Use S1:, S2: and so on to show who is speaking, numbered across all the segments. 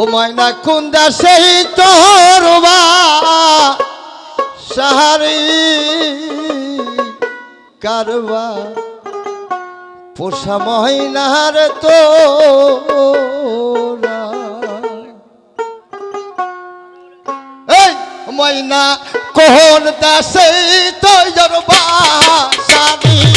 S1: ও ময়না কুন্দা, সেই তোর সাহারি কারবা। পোষা মহিনার তো ময়না কোন দাসে তোর বা সারি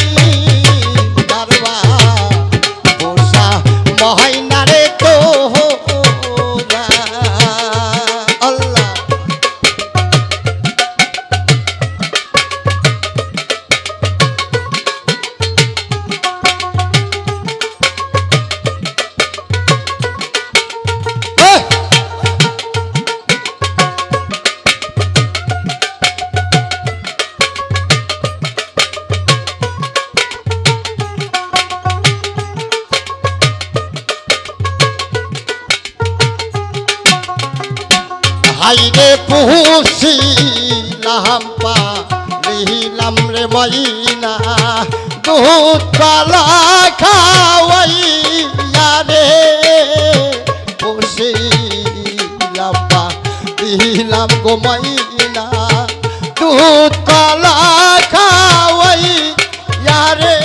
S1: পুষিলাম পা লিহিলাম রে ময়না। দুধ পালা খাওয়াইয়া রে পুষিলাম পা লিহিলাম গো ময়না। দুধ পালা খাওয়াইয়া রে,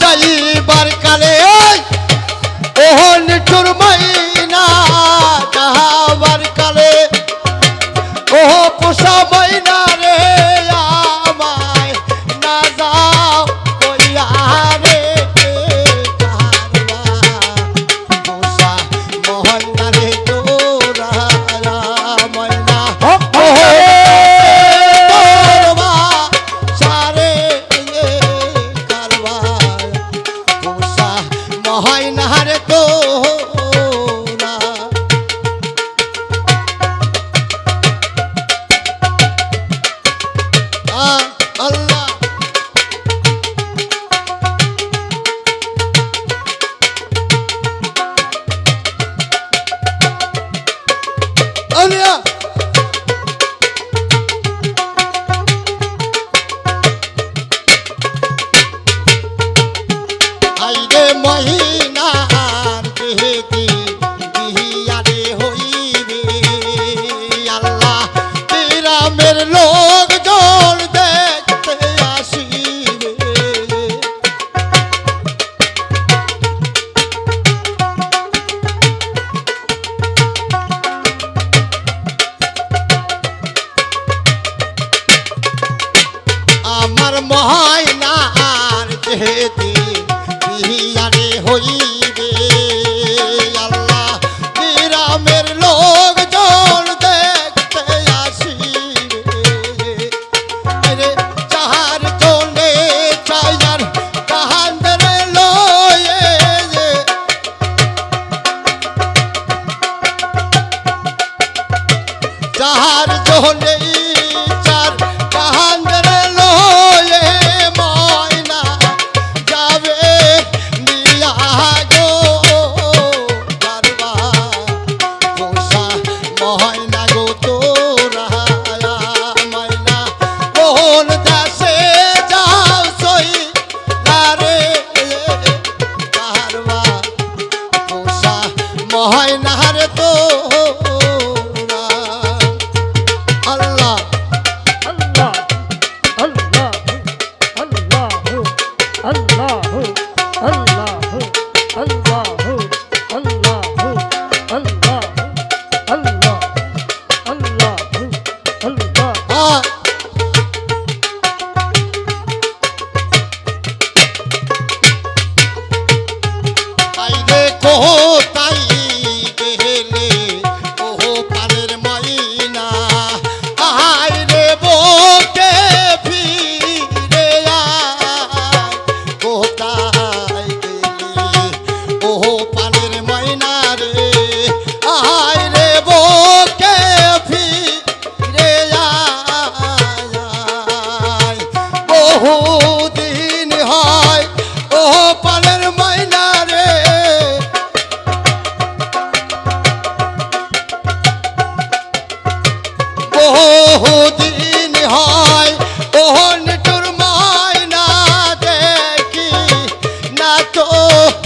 S1: যাইবার কালে ওহন
S2: চুরমাই
S1: Eh. 啊 oh.